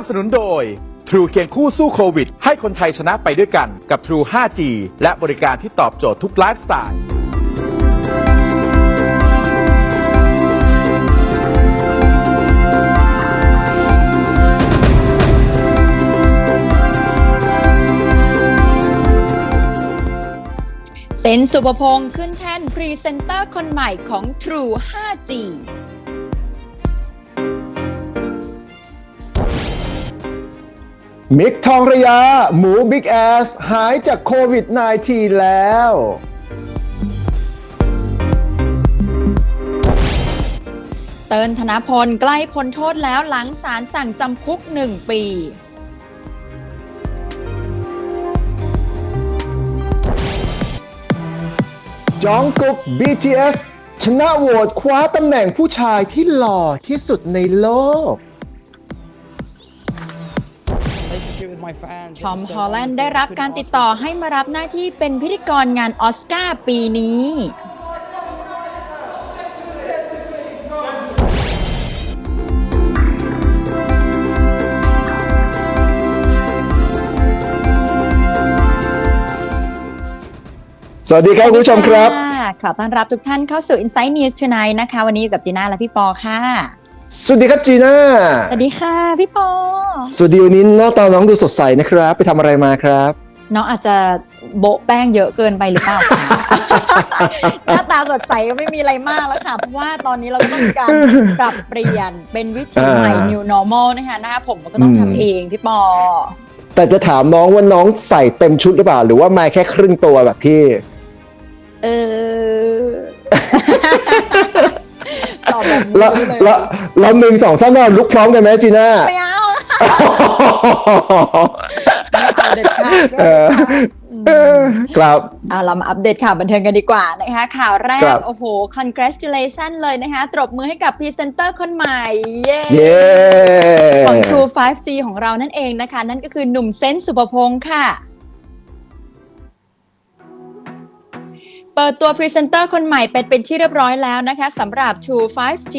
นับสนุนโดย True เคียงคู่สู้โควิด ให้คนไทยชนะไปด้วยกันกับ True 5G และบริการที่ตอบโจทย์ทุกไลฟ์สไตล์เซนสุปพงศ์ขึ้นแท่นพรีเซนเตอร์คนใหม่ของ True 5G มิกทองระยะ หมูบิ๊กแอส หายจากโควิด -19 แล้ว เตินธนพลใกล้พ้นโทษแล้วหลังศาลสั่งจำคุก 1 ปี จองกุก BTS ชนะโหวตคว้าตำแหน่งผู้ชายที่หล่อที่สุดในโลก ทอมฮอลแลนด์ได้รับการติดต่อให้มารับหน้าที่เป็นพิธีกรงานออสการ์ปีนี้ สวัสดีครับคุณผู้ชมครับะขอต้อนรับทุกท่านเข้าสู่ Insight News Tonight นะคะ วันนี้อยู่กับจีน่าและพี่ปอค่ะ สวัสดีครับจีน่า สวัสดีค่ะพี่ปอ สวัสดีวันนี้หน้าตาน้องดูสดใสนะครับ ไปทำอะไรมาครับ น้องอาจจะโบะแป้งเยอะเกินไปหรือเปล่าคะ หน้าตาสดใสก็ไม่มีอะไรมากแล้วค่ะ เพราะว่าตอนนี้เราก็ต้องมีการปรับเปลี่ยนเป็นวิธีใหม่ อ่า new normal นะคะหน้าผมมันก็ต้องอืมทำเองพี่ปอ แต่จะถามน้องว่าน้องใส่เต็มชุดหรือเปล่า หรือว่ามาแค่ครึ่งตัวแบบพี่ เออ ตอบแบบแล้วนี้เลยแล้วเราหนึ่งสองสามเราลุกพร้อมกันไหมจีน่า ไม่เอาไม่เอาเด็ดขาดเออเออครับ เอาเรามาอัปเดตข่าวบันเทิงกันดีกว่านะคะ ข่าวแรครัก บ โอ้โห congratulation เลยนะคะตบมือให้กับพรีเซนเตอร์คนใหม่ เย้เย้ ของ True 5G ของเรานั่นเองนะคะ นั่นก็คือหนุ่มเซนต์สุภพงศ์ค่ะ เปิดตัวพรีเซนเตอร์คนใหม่เป็นเป็นที่เรียบร้อยแล้วนะคะสำหรับ True 5G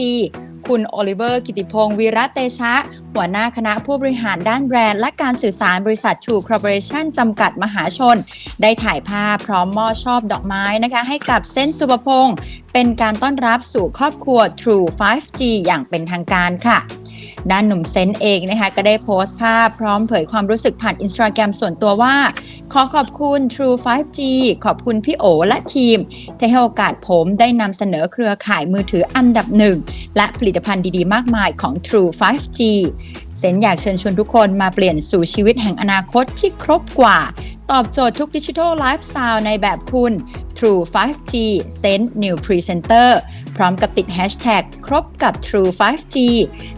คุณโอลิเวอร์ กิติพงศ์วีระเตชะ หัวหน้าคณะผู้บริหารด้านแบรนด์ และการสื่อสารบริษัท True Corporation จำกัดมหาชน ได้ถ่ายภาพพร้อมมอบชอบดอกไม้นะคะให้กับเซนสุภพงศ์เป็นการต้อนรับสู่ครอบครัว True 5G อย่างเป็นทางการค่ะ ด้านหนุ่มเซนเองนะคะก็ได้โพสต์ภาพพร้อมเผยความรู้สึกผ่านอินสตาแกรมส่วนตัวว่า ขอขอบคุณ True 5G ขอบคุณพี่โอและทีม ที่ให้โอกาสผมได้นำเสนอเครือข่ายมือถืออันดับหนึ่ง และผลิตภัณฑ์ดีๆ มากมายของ True 5G เซนอยากเชิญชวนทุกคนมาเปลี่ยนสู่ชีวิตแห่งอนาคตที่ครบกว่า ตอบโจทย์ทุกดิจิทัลไลฟ์สไตล์ในแบบคุณ True 5G Send New Presenter พร้อมกับติด Hashtag ครบกับ True 5G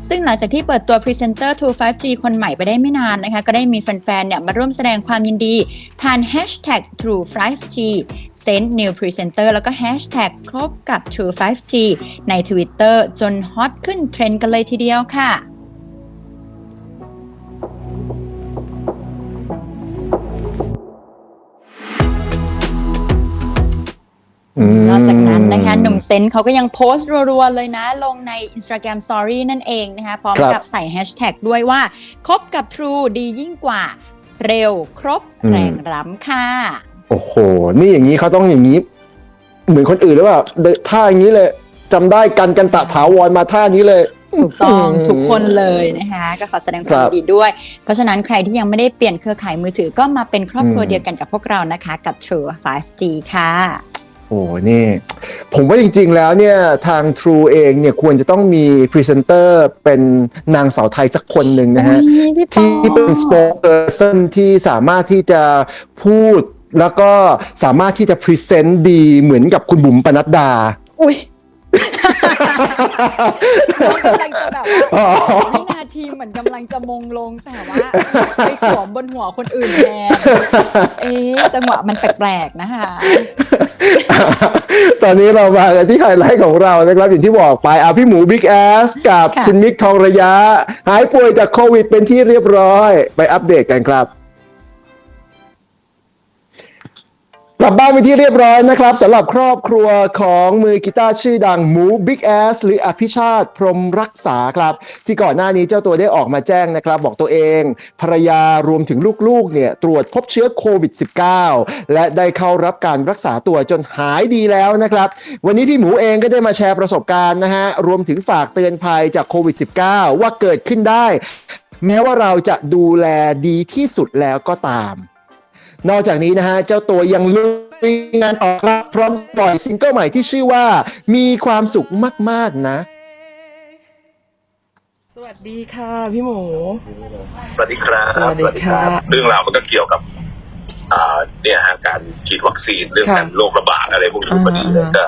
ซึ่งหลังจากที่เปิดตัวพรีเซนเตอร์ True 5G คนใหม่ไปได้ไม่นานนะคะ ก็ได้มีแฟนๆเนี่ยมาร่วมแสดงความยินดี ผ่าน Hashtag True 5G Send New Presenter แล้วก็ Hashtag ครบกับ True 5G ใน Twitter จนฮอตขึ้นเทรนด์กันเลยทีเดียวค่ะ เซนต์เขาก็ยังโพสต์รัวๆเลยนะ ลงใน Instagram Story นั่นเองนะคะพร้อมครับกับใส่แฮชแท็กด้วยว่า คบกับ True ดียิ่งกว่า เร็วครบอืมแรงล้ำค่ะ โอ้โห นี่อย่างนี้เขาต้องอย่างนี้ เหมือนคนอื่นหรือเปล่าเดินท่าอย่างนี้เลยจำได้กันกันตะถาวรมาท่านี้เลยถูกต้องทุกคนเลยนะคะก็ขอแสดงความครับยินดีด้วย เพราะฉะนั้นใครที่ยังไม่ได้เปลี่ยนเครือข่ายมือถือก็มาเป็นครอบครัวอืมเดียวกันกับพวกเรานะคะ กับ True 5G ค่ะ โอ้นี่ ผมว่าจริงๆแล้วเนี่ยทาง True เองเนี่ยควรจะต้องมีพรีเซนเตอร์เป็นนางสาวไทยสักคนหนึ่งนะฮะ อุ๊ยพี่ปอ ที่เป็น spokesperson ที่สามารถที่จะพูดแล้วก็สามารถที่จะพรีเซนต์ดีเหมือนกับคุณบุ๋มปนัดดา อุ้ย น้องกำลังจะแบบว่าวินาทีเหมือนกำลังจะมงลงแต่ว่าไปสวมบนหัวคนอื่นแทนเอ๊ะจังหวะมันแปลกๆนะคะ ตอนนี้เรามากันที่ไฮไลท์ของเรานะครับอย่างที่บอกไปอาพี่หมูบิ๊กแอสกับค่ะ คุณมิกทองระยะ หายป่วยจากโควิดเป็นที่เรียบร้อย ไปอัปเดตกันครับ กลับบ้านไปที่เรียบร้อยนะครับสำหรับครอบครัวของมือกีตาร์ชื่อดังหมูบิ๊กแอสหรืออภิชาติพรมรักษาครับ ที่ก่อนหน้านี้เจ้าตัวได้ออกมาแจ้งนะครับ บอกตัวเอง ภรรยารวมถึงลูกๆเนี่ยตรวจพบเชื้อโควิด -19 และได้เข้ารับการรักษาตัวจนหายดีแล้วนะครับ วันนี้พี่หมูเองก็ได้มาแชร์ประสบการณ์นะฮะรวมถึงฝากเตือนภัยจากโควิด -19 ว่าเกิดขึ้นได้ แม้ว่าเราจะดูแลดีที่สุดแล้วก็ตาม นอกจากนี้นะฮะเจ้าตัวยังลุยงานต่อครับพร้อมปล่อยซิงเกิลใหม่ที่ชื่อว่า มีความสุขมากๆนะ สวัสดีค่ะพี่หมู สวัสดีครับสวัสดีครับ เรื่องราวมันก็เกี่ยวกับ อ่า เนี่ยฮะการฉีดวัคซีนเรื่องค่ะการโรคระบาดอะไรพวกนี้อ่าพอดีเลยก็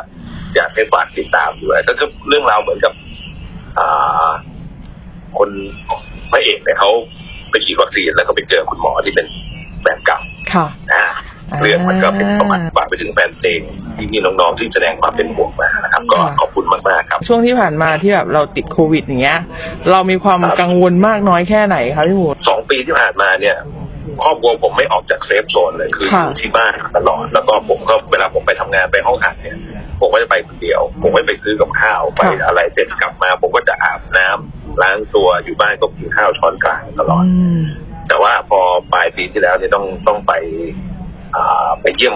อยากให้ฝากติดตามด้วยก็คือเรื่องราวเหมือนกับ อ่า คนพระเอกเนี่ยเขาไปฉีดวัคซีนแล้วก็ไปเจอคุณหมอที่เป็นแฟนเก่า ค่ะอ่าอ่าเรื่องมันก็เป็นประมาณฝากไปถึงแฟนเพลงที่น้องๆที่แสดงความเป็นห่วงมานะครับ ก็ค่ะขอบคุณมากๆครับ ช่วงที่ผ่านมาที่แบบเราติดโควิดอย่างเงี้ย เรามีความครับกังวลมากน้อยแค่ไหนคะพี่หมูสองปีที่ผ่านมาเนี่ยครอบครัวผมไม่ออกจากเซฟโซนเลยคืออค่ะยู่ที่บ้านตลอด แล้วก็ผมก็เวลาผมไปทำงานไปห้องอัดเนี่ยผมก็จะไปคนเดียว ผมไม่ไปซื้อกับข้าวไปอะไรเสร็จกลับมา ผมก็จะอาบน้ำล้างตัวอยู่บ้านก็กินข้าวช้อนกลางตลอดอืม แต่ว่าพอปลายปีที่แล้วเนี่ยต้องต้องไปอ่าไปเยี่ยม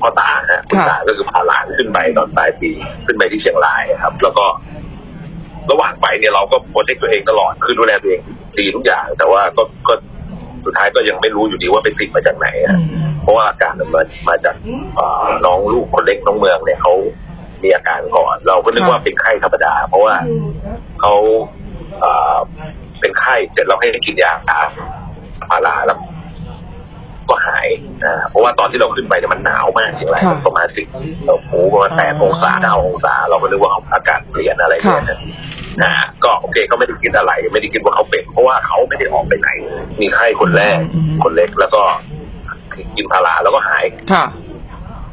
พ่อตาฮะคุณตาก็คือพาหลานขึ้นไปตอนปลายปีขึ้นไปที่เชียงรายครับ แล้วก็ระหว่างไปเนี่ยเราก็โปรเทคตัวเองตลอดคือดูแลตัวเองดีทุกอย่าง แต่ว่าก็ก็สุดท้ายก็ยังไม่รู้อยู่ดีว่าไปติดมาจากไหนอือะมเพราะว่าอาการมันมาจากอ่าน้องลูกคนเล็กน้องเมืองเนี่ยเขามีอาการก่อน เราก็นึกว่าเป็นไข้ธรรมดา เพราะว่าเขาอ่า เป็นไข้เสร็จเราให้กินยาพาราแล้วก็หายอ่าเพราะว่าตอนที่เราขึ้นไปเนี่ยมันหนาวมากเชียงรายค่ะประมาณสิบโอ้โหประมาณแปดองศาเก้าองศา เราก็นึกว่าอากาศเปลี่ยนอะไรเนี่ยนะอ่าก็โอเคก็ไม่ได้คิดอะไร ไม่ได้คิดว่าเขาเป็น เพราะว่าเขาไม่ได้ออกไปไหน มีไข้คนแรกอืมคนเล็กแล้วก็กินพาราแล้วก็หายค่ะ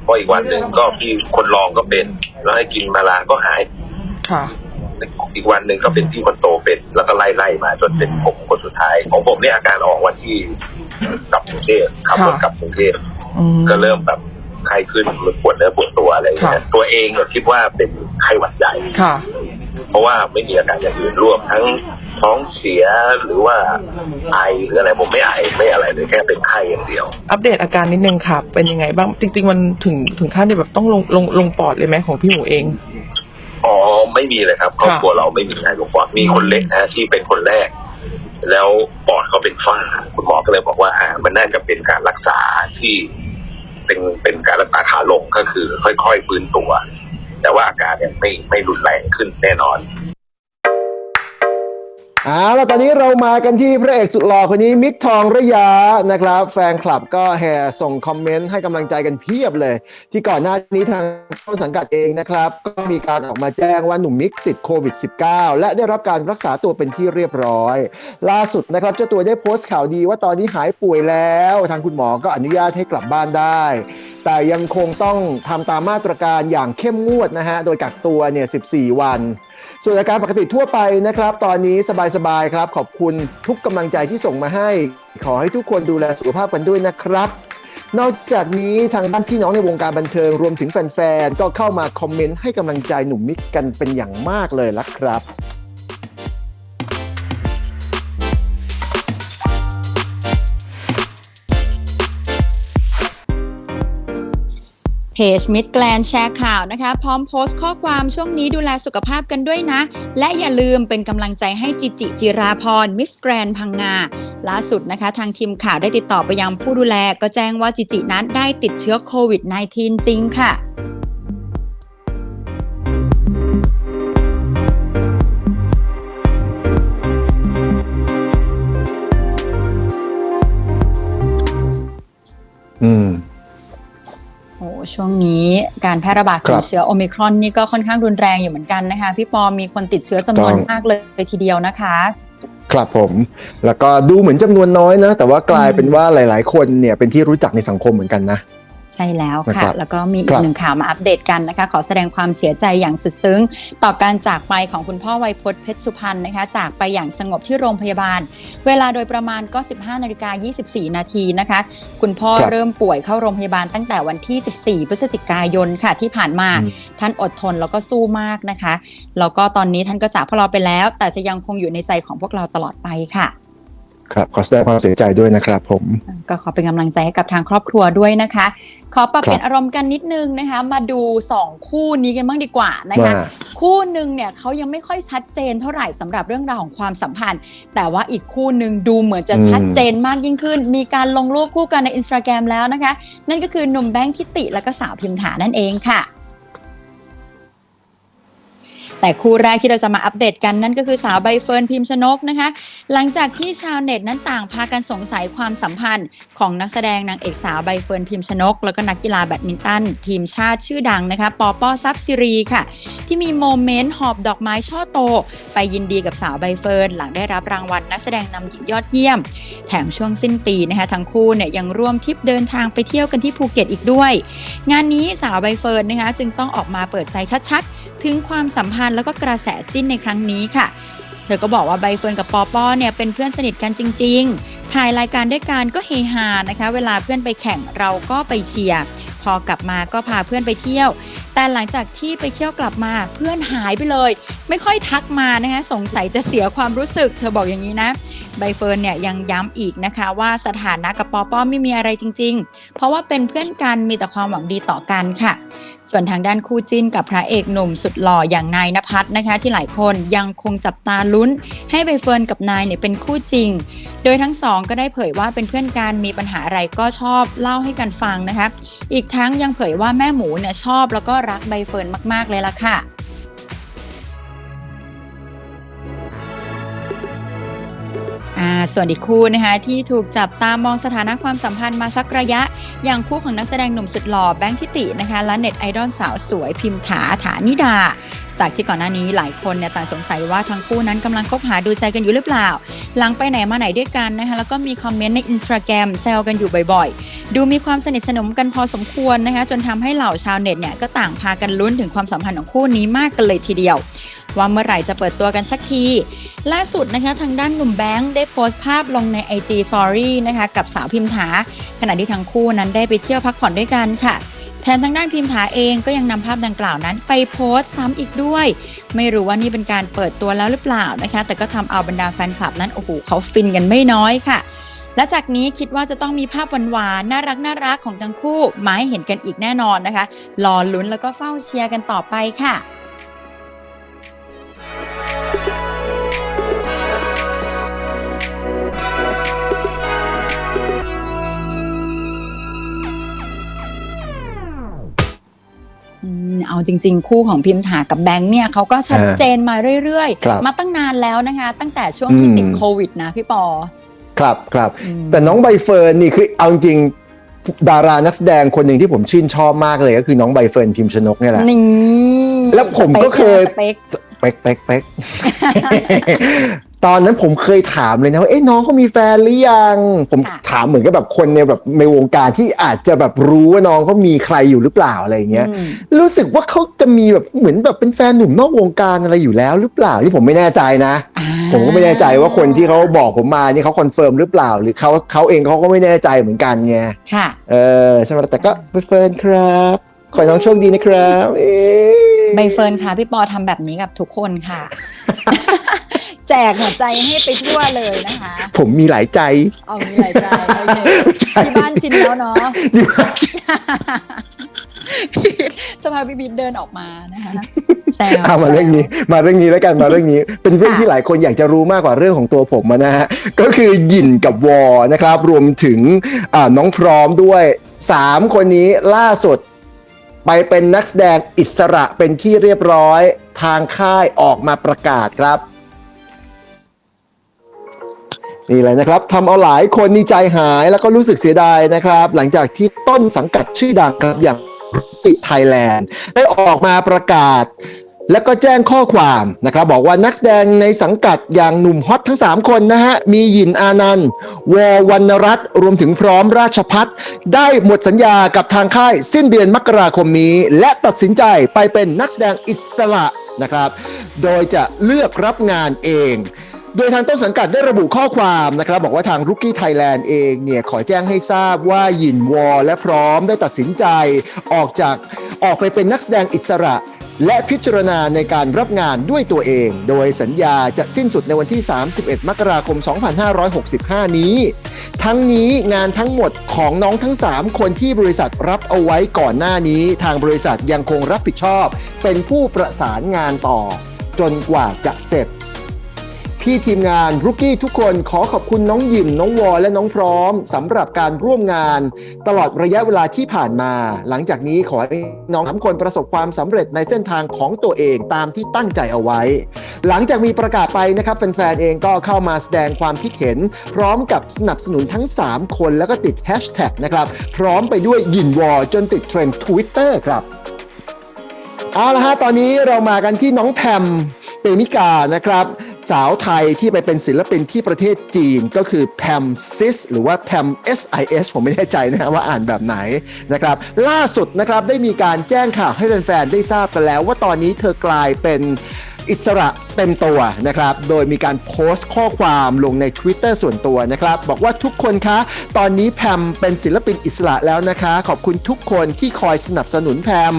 พออีกวันหนึ่งก็พี่คนรองก็เป็น แล้วให้กินพาราก็หายค่ะ อีกวันหนึ่งก็เป็นพี่คนโตเป็น แล้วก็ไล่ไล่มาจนเป็นผมคนสุดท้าย ของผมเนี่ยอาการออกวันที่กลับกรุงเทพขับรถค่ะกลับกรุงเทพอืมก็เริ่มแบบไข้ขึ้นปวดเนื้อปวดตัวอะไรอย่างเงี้ยค่ะตัวเองเนี่ยคิดว่าเป็นไข้หวัดใหญ่ค่ะเพราะว่าไม่มีอาการอย่างอื่นร่วมทั้งท้องเสียหรือว่าไอหรืออะไรผมไม่ไอไม่อะไรเลยแค่เป็นไข้อย่างเดียว อัปเดตอาการนิดนึงค่ะเป็นยังไงบ้างจริง ๆ มันถึงถึงขั้นที่แบบต้องลงลงลงปอดเลยไหมของพี่หมูเอง อ๋อไม่มีเลยครับครอบครัวเราไม่มีใครลงปอดมีคนเล็กนะที่เป็นคนแรก แล้วปอดเขาเป็นฝ้า คุณหมอก็เลยบอกว่าอ่ามันน่าจะเป็นการรักษาที่เป็นเป็นการรักษาขาลงก็คือ ค่อยๆฟื้นตัว แต่ว่าอาการเนี่ยไม่ไม่รุนแรงขึ้นแน่นอน เอาแล้วตอนนี้เรามากันที่พระเอกสุดหล่อคนนี้มิกทองระยะนะครับ แฟนคลับก็แห่ส่งคอมเมนต์ให้กำลังใจกันเพียบเลย ที่ก่อนหน้านี้ทางต้นสังกัดเองนะครับ ก็มีการออกมาแจ้งว่าหนุ่มมิกติดโควิด -19 และได้รับการรักษาตัวเป็นที่เรียบร้อย ล่าสุดนะครับเจ้าตัวได้โพสต์ข่าวดีว่าตอนนี้หายป่วยแล้ว ทางคุณหมอก็อนุญาตให้กลับบ้านได้แต่ยังคงต้องทำตามมาตรการอย่างเข้มงวดนะฮะ โดยกักตัวเนี่ย 14 วัน ส่วนอาการปกติทั่วไปนะครับ ตอนนี้สบายๆครับ ขอบคุณทุกกำลังใจที่ส่งมาให้ ขอให้ทุกคนดูแลสุขภาพกันด้วยนะครับ นอกจากนี้ทางด้านพี่น้องในวงการบันเทิงรวมถึงแฟนๆ ก็เข้ามาคอมเมนต์ให้กำลังใจหนุ่มมิกกันเป็นอย่างมากเลยละครับ เพจมิดแกลนแชร์ข่าวนะคะ พร้อมโพสต์ข้อความช่วงนี้ดูแลสุขภาพกันด้วยนะ และอย่าลืมเป็นกำลังใจให้จิจิจิราพรมิสแกรนพังงาล่าสุดนะคะ ทางทีมข่าวได้ติดต่อไปยังผู้ดูแล ก็แจ้งว่าจิจินั้นได้ติดเชื้อโควิด -19 จริงค่ะ การแพร่ระบาดขครัองบเชื้อโอมิครอนนี่ก็ค่อนข้างรุนแรงอยู่เหมือนกันนะคะพี่ปอมีคนติดเชื้อจำนวนต้องมากเลยทีเดียวนะคะ ครับผม แล้วก็ดูเหมือนจำนวนน้อยนะ แต่ว่ากลายเป็นว่าหลาย ๆ คนเนี่ยเป็นที่รู้จักในสังคมเหมือนกันนะ ใช่แล้วนะค่ะครับแล้วก็มีอีครักบหนึ่งข่าวมาอัปเดตกันนะคะ ขอแสดงความเสียใจอย่างสุดซึ้ง ต่อการจากไปของคุณพ่อไวยพจน์เพชรสุพรรณนะคะ จากไปอย่างสงบที่โรงพยาบาล เวลาโดยประมาณก็ 15นาฬิกา24 นาทีนะคะ คุณพ่อครับเริ่มป่วยเข้าโรงพยาบาลตั้งแต่วันที่ 14 พฤศจิกายนค่ะที่ผ่านมาอืมท่านอดทนแล้วก็สู้มากนะคะ แล้วก็ตอนนี้ท่านก็จากพวกเราไปแล้ว แต่จะยังคงอยู่ในใจของพวกเราตลอดไปค่ะ ครับขอแสดงความเสียใจด้วยนะครับผม ก็ขอเป็นกำลังใจให้กับทางครอบครัวด้วยนะคะ ขอปรับครับเปลี่ยนอารมณ์กันนิดนึงนะคะ มาดู 2 คู่นี้กันบ้างดีกว่านะคะว่าคู่หนึ่งเนี่ยเขายังไม่ค่อยชัดเจนเท่าไหร่สำหรับเรื่องราวของความสัมพันธ์ แต่ว่าอีกคู่หนึ่งดูเหมือนจะอืมชัดเจนมากยิ่งขึ้น มีการลงรูปคู่กันในอินสตาแกรมแล้วนะคะ นั่นก็คือหนุ่มแบงค์ทิติและก็สาวพิมถานั่นเองค่ะ แต่คู่แรกที่เราจะมาอัปเดตกันนั่นก็คือสาวใบเฟิร์นพิมชนกนะคะ หลังจากที่ชาวเน็ตนั้นต่างพากันสงสัยความสัมพันธ์ ของนักแสดงนางเอกสาวใบเฟิร์นพิมชนก แล้วก็นักกีฬาแบดมินตัน ทีมชาติชื่อดังนะคะปอปอซับซิรีค่ะ ที่มีโมเมนต์หอบดอกไม้ช่อโต ไปยินดีกับสาวใบเฟิร์นหลังได้รับรางวัลนักแสดงนำหญิงยอดเยี่ยม แถมช่วงสิ้นปีนะคะทั้งคู่เนี่ยยังร่วมทริปเดินทางไปเที่ยวกันที่ภูเก็ตอีกด้วย งานนี้สาวใบเฟิร์นนะคะจึงต้องออกมาเปิดใจชัดๆ ถึงความสัมพันธ์แล้วก็กระแสจิ้นในครั้งนี้ค่ะ เธอก็บอกว่าใบเฟิร์นกับปอปอเนี่ยเป็นเพื่อนสนิทกันจริง ๆถ่ายรายการด้วยกันก็เฮฮานะคะ เวลาเพื่อนไปแข่งเราก็ไปเชียร์พอกลับมาก็พาเพื่อนไปเที่ยว แต่หลังจากที่ไปเที่ยวกลับมาเพื่อนหายไปเลย ไม่ค่อยทักมานะคะสงสัยจะเสียความรู้สึก เธอบอกอย่างนี้นะใบเฟิร์นเนี่ยยังย้ำอีกนะคะว่าสถานะกับปอป้อไม่มีอะไรจริง ๆ เพราะว่าเป็นเพื่อนกันมีแต่ความหวังดีต่อกันค่ะ ส่วนทางด้านคู่จิ้นกับพระเอกหนุ่มสุดหล่ออย่างนายนภัสนะคะ ที่หลายคนยังคงจับตาลุ้น ให้ใบเฟิร์นกับนายเนี่ยเป็นคู่จริง โดยทั้งสองก็ได้เผยว่าเป็นเพื่อนกันมีปัญหาอะไรก็ชอบเล่าให้กันฟังนะคะ อีกทั้งยังเผยว่าแม่หมูเนี่ยชอบแล้วก็รักใบเฟิร์นมากๆเลยล่ะค่ะอ่าส่วนอีกคู่นะคะที่ถูกจับตามองสถานะความสัมพันธ์มาสักระยะ อย่างคู่ของนักแสดงหนุ่มสุดหล่อแบงค์ทิตินะคะและเน็ตไอดอลสาวสวยพิมถาฐานิดา จากที่ก่อนหน้านี้หลายคนเนี่ยต่างสงสัยว่าทั้งคู่นั้นกำลังคบหาดูใจกันอยู่หรือเปล่า หลังไปไหนมาไหนด้วยกันนะคะแล้วก็มีคอมเมนต์ในอินสตาแกรมแซวกันอยู่บ่อยๆ ดูมีความสนิทสนมกันพอสมควรนะคะจนทำให้เหล่าชาวเน็ตเนี่ยก็ต่างพากันลุ้นถึงความสัมพันธ์ของคู่นี้มากกันเลยทีเดียวว่าเมื่อไหร่จะเปิดตัวกันสักที ล่าสุดนะคะทางด้านหนุ่มแบงค์ได้โพสต์ภาพลงใน IG Story นะคะกับสาวพิมถาขณะที่ทั้งคู่นั้นได้ไปเที่ยวพักผ่อนด้วยกันค่ะ แถมทางด้านพิมถาเองก็ยังนำภาพดังกล่าวนั้นไปโพสต์ซ้ำอีกด้วย ไม่รู้ว่านี่เป็นการเปิดตัวแล้วหรือเปล่านะคะ แต่ก็ทำเอาบรรดาแฟนคลับนั้นโอ้โหเขาฟินกันไม่น้อยค่ะและจากนี้คิดว่าจะต้องมีภาพหวานๆน่ารักน่ารักๆของทั้งคู่ มาให้เห็นกันอีกแน่นอนนะคะ รอลุ้นแล้วก็เฝ้าเชียร์กันต่อไปค่ะ เอาจริง ๆ คู่ของพิมถากับแบงค์เนี่ยเขาก็ชัดเจนมาเรื่อยครับๆมาตั้งนานแล้วนะคะ ตั้งแต่ช่วงที่อืมติดโควิดนะพี่ปอ ครับครับอืมแต่น้องใบเฟิร์นนี่คือเอาจริงๆดารานักแสดงคนหนึ่งที่ผมชื่นชอบมากเลยก็คือน้องใบเฟิร์นพิมพ์ชนกเนี่ยแหละนี่แล้วผมก็เคยสเปคเป๊กเป๊กเป๊ก ตอนนั้นผมเคยถามเลยนะว่าเอ๊ะน้องเขามีแฟนหรือยัง ผมถามเหมือนกับแบบคนในแบบในวงการที่อาจจะแบบรู้ว่าน้องเขามีใครอยู่หรือเปล่าอะไรอย่างเงี้ย อืม รู้สึกว่าเขาจะมีแบบเหมือนแบบเป็นแฟนหนุ่มนอกวงการอะไรอยู่แล้วหรือเปล่าที่ผมไม่แน่ใจนะ อ่า ผมก็ไม่แน่ใจว่าคนที่เขาบอกผมมานี่เขาคอนเฟิร์มหรือเปล่า หรือเขาเขาเองเขาก็ไม่แน่ใจเหมือนกันไงค่ะ เออใช่ไหมแต่ก็ใบเฟิร์นครับขอให้น้องโชคดีนะครับเอ๊ะ ใบเฟิร์นค่ะพี่ปอทำแบบนี้กับทุกคนค่ะ แจกหัวใจให้ไปทั่วเลยนะคะผมมีหลายใจ เอามีหลายใจโอเคที่บ้านชินแล้วเนาะสภาพพี่บิ๊ดเดินออกมานะคะแซวเอามาเรื่องนี้มาเรื่องนี้แล้วกันมาเรื่องนี้ เป็นเรื่องค่ะที่หลายคนอยากจะรู้มากกว่าเรื่องของตัวผมอะนะฮะก็คือหยินกับวอนะครับ รวมถึงอ่าน้องพร้อมด้วยสามคนนี้ล่าสุด ไปเป็นนักแสดงอิสระเป็นที่เรียบร้อย ทางค่ายออกมาประกาศครับ นี่เลยนะครับทำเอาหลายคนนี่ใจหายแล้วก็รู้สึกเสียดายนะครับ หลังจากที่ต้นสังกัดชื่อดังครับอย่างติไทยแลนด์ได้ออกมาประกาศ แล้วก็แจ้งข้อความนะครับบอกว่านักแสดงในสังกัดอย่างหนุ่มฮอตทั้ง 3 คนนะฮะ มีหยินอานันต์วอวรรณรัตน์รวมถึงพร้อมราชพัฒน์ได้หมดสัญญากับทางค่ายสิ้นเดือนมกราคมนี้ และตัดสินใจไปเป็นนักแสดงอิสระนะครับ โดยจะเลือกรับงานเอง โดยทางต้นสังกัดได้ระบุข้อความนะครับ บอกว่าทางรุกกี้ไทยแลนด์เองเนี่ยขอแจ้งให้ทราบว่ายินวอและพร้อมได้ตัดสินใจออกจากออกไปเป็นนักแสดงอิสระ และพิจารณาในการรับงานด้วยตัวเอง โดยสัญญาจะสิ้นสุดในวันที่ 31 มกราคม 2565 นี้ ทั้งนี้งานทั้งหมดของน้องทั้ง 3 คนที่บริษัทรับเอาไว้ก่อนหน้านี้ ทางบริษัทยังคงรับผิดชอบ เป็นผู้ประสานงานต่อ จนกว่าจะเสร็จ พี่ทีมงานรุกกี้ทุกคนขอขอบคุณน้องยิมน้องวอและน้องพร้อมสำหรับการร่วมงาน ตลอดระยะเวลาที่ผ่านมา หลังจากนี้ขอให้น้องทั้งคนประสบความสำเร็จในเส้นทางของตัวเองตามที่ตั้งใจเอาไว้ หลังจากมีประกาศไปนะครับแฟนๆเองก็เข้ามาแสดงความคิดเห็น พร้อมกับสนับสนุนทั้ง 3 คนแล้วก็ติดแฮชแท็กนะครับพร้อมไปด้วยยินวอจนติดเทรนด์ Twitter ครับเอาละฮะตอนนี้เรามากันที่น้องแพมเปมิกานะครับ สาวไทยที่ไปเป็นศิลปินที่ประเทศจีนก็คือแพมซิสหรือว่าแพม SIS ผมไม่แน่ใจนะว่าอ่านแบบไหนนะครับล่าสุดนะครับได้มีการแจ้งข่าวให้แฟนๆได้ทราบกันแล้ว ว่าตอนนี้เธอกลายเป็นอิสระเต็มตัวนะครับ โดยมีการโพสต์ข้อความลงใน Twitter ส่วนตัวนะครับ บอกว่าทุกคนคะ ตอนนี้แพมเป็นศิลปินอิสระแล้วนะคะ ขอบคุณทุกคนที่คอยสนับสนุนแพม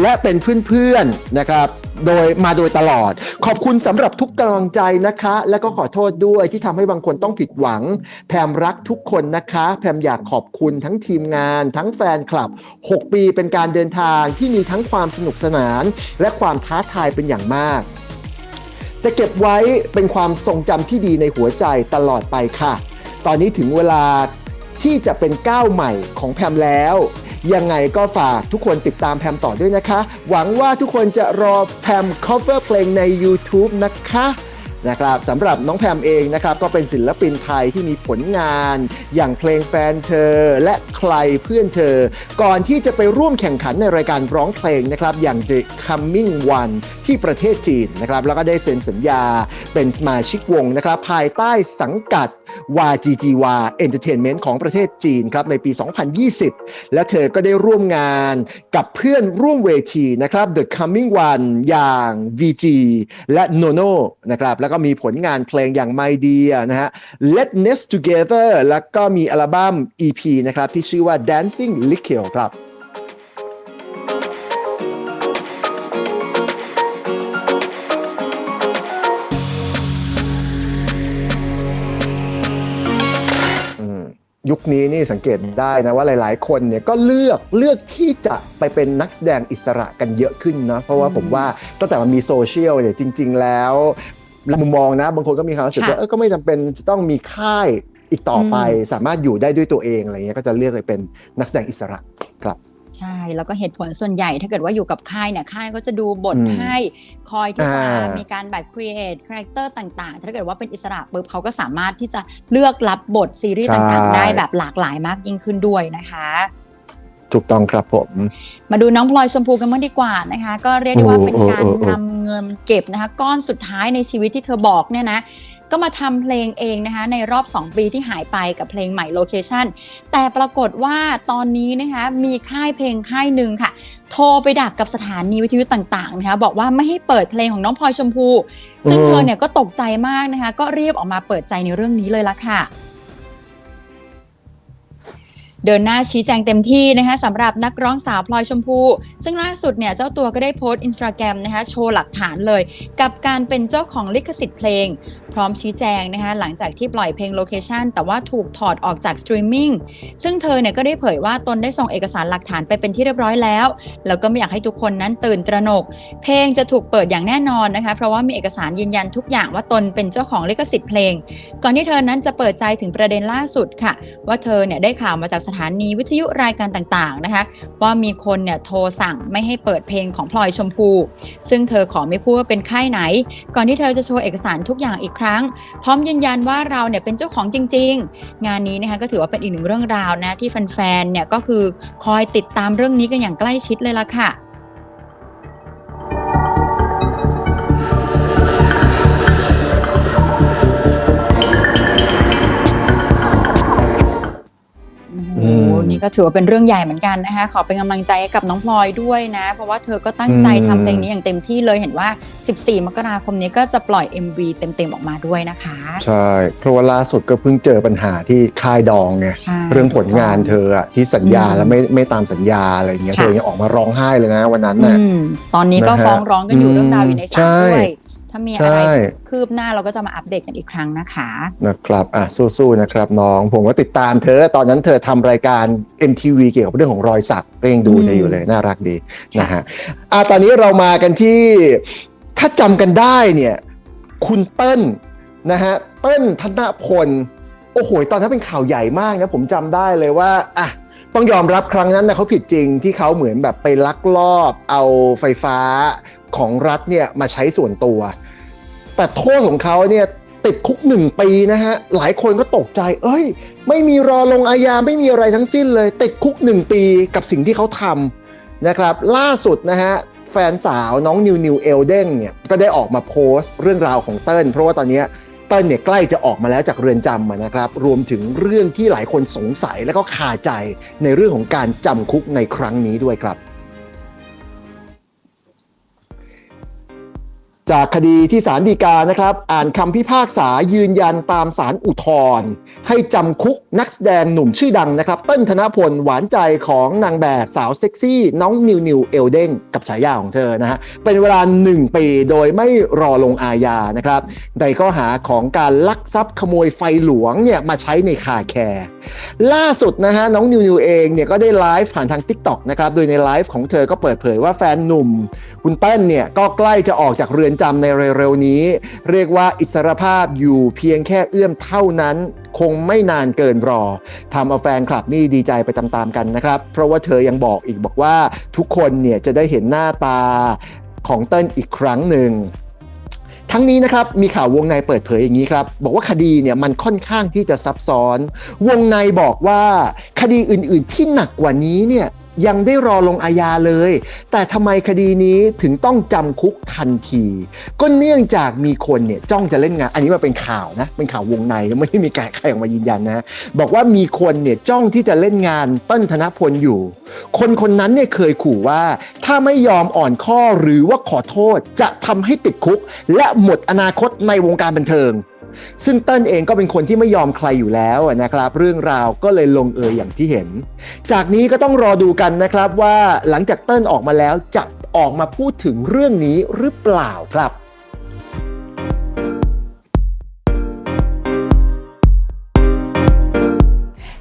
และเป็นเพื่อนๆนะครับ โดยมาโดยตลอด ขอบคุณสำหรับทุกกำลังใจนะคะ และก็ขอโทษด้วยที่ทำให้บางคนต้องผิดหวัง แพมรักทุกคนนะคะ แพมอยากขอบคุณทั้งทีมงาน ทั้งแฟนคลับ 6 ปีเป็นการเดินทางที่มีทั้งความสนุกสนาน และความท้าทายเป็นอย่างมาก จะเก็บไว้เป็นความทรงจำที่ดีในหัวใจตลอดไปค่ะ ตอนนี้ถึงเวลาที่จะเป็นก้าวใหม่ของแพมแล้ว ยังไงก็ฝากทุกคนติดตามแพมต่อด้วยนะคะ หวังว่าทุกคนจะรอแพม cover เพลงใน YouTube นะคะนะครับสำหรับน้องแพมเองนะครับก็เป็นศิลปินไทยที่มีผลงาน อย่างเพลงแฟนเธอ และใครเพื่อนเธอ ก่อนที่จะไปร่วมแข่งขันในรายการร้องเพลงนะครับอย่าง The Coming One ที่ประเทศจีนนะครับแล้วก็ได้เซ็นสัญญาเป็นสมาชิกวงนะครับภายใต้สังกัด YGGY Entertainment ของประเทศจีนครับในปี 2020 และเธอก็ได้ร่วมงานกับเพื่อนร่วมเวทีนะครับ The Coming One อย่าง VG และ Nono นะครับแล้วก็มีผลงานเพลงอย่าง My Dear นะฮะ Let Nest Together แล้วก็มีอัลบั้ม EP นะครับที่ชื่อว่า Dancing Liquid ครับ ยุคนี้นี่สังเกตได้นะว่าหลาย ๆ คนเนี่ยก็เลือกเลือกที่จะไปเป็นนักแสดงอิสระกันเยอะขึ้นนะเพราะว่าผมว่าตั้งแต่มันมีโซเชียลเนี่ยจริง ๆ แล้วมุมมองนะบางคนก็มีความรู้สึกว่าค่ะเออก็ไม่จำเป็นจะต้องมีค่ายอีกต่อไปอืมสามารถอยู่ได้ด้วยตัวเองอะไรเงี้ยก็จะเลือกไปเป็นนักแสดงอิสระครับ ใช่ แล้วก็เหตุผลส่วนใหญ่ถ้าเกิดว่าอยู่กับค่ายเนี่ยค่ายก็จะดูบทอืมให้คอยที่จะอ่ามีมีการแบบ create character ต่างๆ ถ้าเกิดว่าเป็นอิสระปุ๊บเขาก็สามารถที่จะเลือกรับบทซีรีส์ต่างๆ ได้แบบหลากหลายมากยิ่งขึ้นด้วยนะคะถูกต้องครับผม มาดูน้องพลอยชมพูกันบ้างดีกว่านะคะ ก็เรียกได้ว่าเป็นการโอ้โอ้โอ้นำเงินเก็บนะคะ ก้อนสุดท้ายในชีวิตที่เธอบอกเนี่ยนะ ก็มาทำเพลงเองนะคะในรอบ 2 ปีที่หายไปกับเพลงใหม่โลเคชันแต่ปรากฏว่าตอนนี้นะคะมีค่ายเพลงค่ายหนึ่งค่ะ โทรไปดักกับสถานีวิทยุต่างๆนะคะบอกว่าไม่ให้เปิดเพลงของน้องพลอยชมพู ซึ่งเธอเนี่ยก็ตกใจมากนะคะ ก็รีบออกมาเปิดใจในเรื่องนี้เลยละค่ะ เดินหน้าชี้แจงเต็มที่นะคะสำหรับนักร้องสาวพลอยชมพู ซึ่งล่าสุดเนี่ยเจ้าตัวก็ได้โพสต์อินสตาแกรมนะคะโชว์หลักฐานเลย กับการเป็นเจ้าของลิขสิทธิ์เพลง พร้อมชี้แจงนะคะหลังจากที่ปล่อยเพลงโลเคชันแต่ว่าถูกถอดออกจากสตรีมมิ่งซึ่งเธอเนี่ยก็ได้เผยว่าตนได้ส่งเอกสารหลักฐานไปเป็นที่เรียบร้อยแล้ว แล้วก็ไม่อยากให้ทุกคนนั้นตื่นตระหนก เพลงจะถูกเปิดอย่างแน่นอนนะคะเพราะว่ามีเอกสารยืนยันทุกอย่างว่าตนเป็นเจ้าของลิขสิทธิ์เพลง ก่อนที่เธอนั้นจะเปิดใจถึงประเด็นล่าสุดค่ะ ว่าเธอเนี่ยได้ข่าวมาจากสถานีวิทยุรายการต่างๆนะคะว่ามีคนเนี่ยโทรสั่งไม่ให้เปิดเพลงของพลอยชมพู ซึ่งเธอขอไม่พูดว่าเป็นค่ายไหน ก่อนที่เธอจะโชว์เอกสารทุกอย่างอีกครั้ง พร้อมยืนยันว่าเราเนี่ยเป็นเจ้าของจริง ๆ งานนี้นะคะก็ถือว่าเป็นอีกหนึ่งเรื่องราวนะที่แฟนๆเนี่ยก็คือคอยติดตามเรื่องนี้กันอย่างใกล้ชิดเลยล่ะค่ะ นี่ก็ถือว่าเป็นเรื่องใหญ่เหมือนกันนะคะขอเป็นกำลังใจให้กับน้องพลอยด้วยนะ เพราะว่าเธอก็ตั้งใจอืมทำเพลงนี้อย่างเต็มที่เลยเห็นว่า 14 มกราคมนี้ก็จะปล่อย MV เต็มๆออกมาด้วยนะคะ ใช่เพราะว่าล่าสุดก็เพิ่งเจอปัญหาที่ค่ายดองไงใช่เรื่องผลงานเธออะที่สัญญาอืมแล้วไม่ไม่ตามสัญญาอะไรอย่างเงี้ยค่ะเธอยังออกมาร้องไห้เลยนะวันนั้นน่ะอืมตอนนี้ก็นะฮะฟ้องร้องกันอยู่อืมเรื่องราวอยู่ในศาลใช่ด้วย ถ้ามีอะไรใช่คืบหน้าเราก็จะมาอัปเดตกันอีกครั้งนะคะ นะครับอะสู้ๆนะครับน้อง ผมก็ติดตามเธอ ตอนนั้นเธอทำรายการ MTV เกี่ยวกับเรื่องของรอยสักก็ยังดูอืมได้อยู่เลยน่ารักดีค่ะนะฮะอะตอนนี้เรามากันที่ถ้าจำกันได้เนี่ยคุณเติ้ลนะฮะเติ้ลธนพลโอ้โห ตอนนั้นเป็นข่าวใหญ่มากนะผมจำได้เลยว่าอะต้องยอมรับครั้งนั้นนะเขาผิดจริงที่เขาเหมือนแบบไปลักลอบเอาไฟฟ้า ของรัฐเนี่ยมาใช้ส่วนตัว แต่โทษของเขาเนี่ยติดคุกหนึ่งปีนะฮะ หลายคนก็ตกใจ เอ้ย ไม่มีรอลงอาญาไม่มีอะไรทั้งสิ้นเลย ติดคุกหนึ่งปีกับสิ่งที่เขาทำนะครับ ล่าสุดนะฮะ แฟนสาวน้องนิวนิวเอลเด้นเนี่ย ก็ได้ออกมาโพสต์เรื่องราวของเติ้ลเพราะว่าตอนนี้เติ้ลเนี่ยใกล้จะออกมาแล้วจากเรือนจำนะครับ รวมถึงเรื่องที่หลายคนสงสัยและก็คาใจในเรื่องของการจำคุกในครั้งนี้ด้วยครับ จากคดีที่ศาลฎีกานะครับ อ่านคำพิพากษายืนยันตามศาลอุทธรณ์ให้จำคุกนักแสดงหนุ่มชื่อดังนะครับ เติ้ลธนพลหวานใจของนางแบบสาวเซ็กซี่ น้องนิวนิวเอลเด้งกับฉายาของเธอนะฮะเป็นเวลา 1 ปีโดยไม่รอลงอาญานะครับ ในข้อหาของการลักทรัพย์ขโมยไฟหลวงเนี่ยมาใช้ในคาแคร์ล่าสุดนะฮะน้องนิวนิวเองเนี่ยก็ได้ไลฟ์ผ่านทาง TikTok นะครับโดยในไลฟ์ของเธอก็เปิดเผยว่าแฟนหนุ่ม คุณเต้นเนี่ยก็ใกล้จะออกจากเรือนจำในเร็วๆนี้ เรียกว่าอิสรภาพอยู่เพียงแค่เอื้อมเท่านั้น คงไม่นานเกินรอทำเอาแฟนคลับนี่ดีใจไปตามๆกันนะครับ เพราะว่าเธอยังบอกอีกบอกว่าทุกคนเนี่ยจะได้เห็นหน้าตาของเต้นอีกครั้งหนึ่งทั้งนี้นะครับมีข่าววงในเปิดเผยอย่างนี้ครับ บอกว่าคดีเนี่ยมันค่อนข้างที่จะซับซ้อน วงในบอกว่าคดีอื่นๆที่หนักกว่านี้เนี่ย ยังได้รอลงอาญาเลย แต่ทำไมคดีนี้ถึงต้องจำคุกทันที ก็เนื่องจากมีคนเนี่ยจ้องจะเล่นงาน อันนี้มันเป็นข่าวนะ เป็นข่าววงในไม่ได้มีใครใครออกมายืนยันนะ บอกว่ามีคนเนี่ยจ้องที่จะเล่นงานต้นธนพลอยู่ คนคนนั้นเนี่ยเคยขู่ว่า ถ้าไม่ยอมอ่อนข้อหรือว่าขอโทษจะทำให้ติดคุก และหมดอนาคตในวงการบันเทิง ซึ่งเต้นเองก็เป็นคนที่ไม่ยอมใครอยู่แล้วนะครับ เรื่องราวก็เลยลงเอยอย่างที่เห็น จากนี้ก็ต้องรอดูกันนะครับว่าหลังจากเต้นออกมาแล้วจะออกมาพูดถึงเรื่องนี้หรือเปล่าครับ